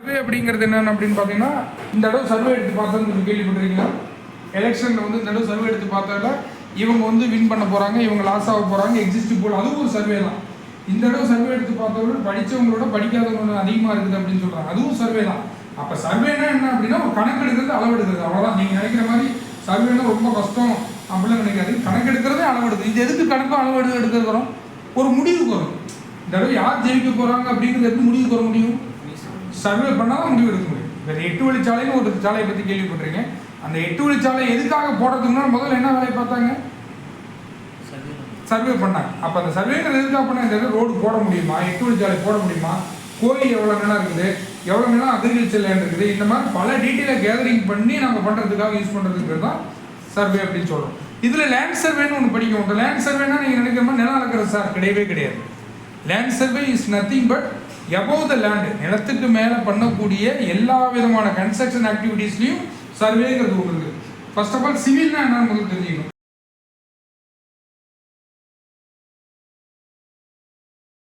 Survey அப்படிங்கிறது என்னென்னு அப்படின்னு பார்த்தீங்கன்னா இந்த தடவை சர்வே எடுத்து பார்த்தோன்னு நீங்கள் கேள்விப்பட்டிருக்கீங்க. எலெக்ஷனில் வந்து இந்த தடவை சர்வே எடுத்து பார்த்தால இவங்க வந்து வின் பண்ண போகிறாங்க இவங்க லாஸ் ஆக போகிறாங்க எக்ஸிஸ்ட் போல். அதுவும் ஒரு சர்வே தான். இந்த தடவை சர்வே எடுத்து பார்த்தவங்க படித்தவங்களோட படிக்காதவங்க அதிகமாக இருக்குது அப்படின்னு சொல்கிறாங்க அதுவும் சர்வே தான். அப்போ சர்வேனா என்ன அப்படின்னா ஒரு கணக்கெடுக்கிறது அளவெடுக்கிறது அவ்வளோதான் நீங்கள் நினைக்கிற மாதிரி சர்வேனா ரொம்ப கஷ்டம் அப்படிலாம் நினைக்காது கணக்கெடுக்கிறதே அளவெடுக்குது அளவு இது எதுக்கு கணக்கும் அளவு எடுக்க எடுக்கிறோம் ஒரு முடிவுக்கு வரும். இந்த தடவை யார் ஜெயிக்க போகிறாங்க அப்படிங்கிறது எப்படி முடிவுக்கு வர முடியும்? சர்வே பண்ணால் முடிவு எடுக்க முடியும். வேறு எட்டு வழிச்சாலைன்னு ஒரு சாலையை பற்றி கேள்விப்பட்டிருக்கீங்க அந்த எட்டு வழிச்சாலை எதுக்காக போடுறதுக்கு முதல்ல என்ன வேலையை பார்த்தாங்க? சர்வே பண்ணாங்க. அப்போ அந்த சர்வேங்கிறது எதுக்காக பண்ணாங்க ரோடு போட முடியுமா? எட்டு வழிச்சாலை போட முடியுமா? கோயில் எவ்வளோ நிலம் இருக்குது? எவ்வளோ நிலம் அக்ரிகல்ச்சர் லேண்ட் இருக்குது? இந்த மாதிரி பல டீட்டெயிலை கேதரிங் பண்ணி நாங்கள் பண்ணுறதுக்காக யூஸ் பண்ணுறதுக்கு தான் சர்வே அப்படின்னு சொல்கிறோம் இதில் லேண்ட் சர்வேன்னு ஒன்று படிக்க மாட்டோம் லேண்ட் சர்வேனா நீங்கள் நினைக்கிற மாதிரி நிலம் இருக்கிற சார் கிடையவே கிடையாது. Land survey is nothing but above the land நிலத்துக்கு மேலே பண்ணக்கூடிய எல்லா விதமான கன்ஸ்ட்ரக்ஷன் ஆக்டிவிட்டீஸ்லையும் சர்வேங்கிறது ஒன்று இருக்குது ஃபர்ஸ்ட் ஆஃப் ஆல் சிவில்னா என்னன்னு உங்களுக்கு தெரிஞ்சுக்கணும்.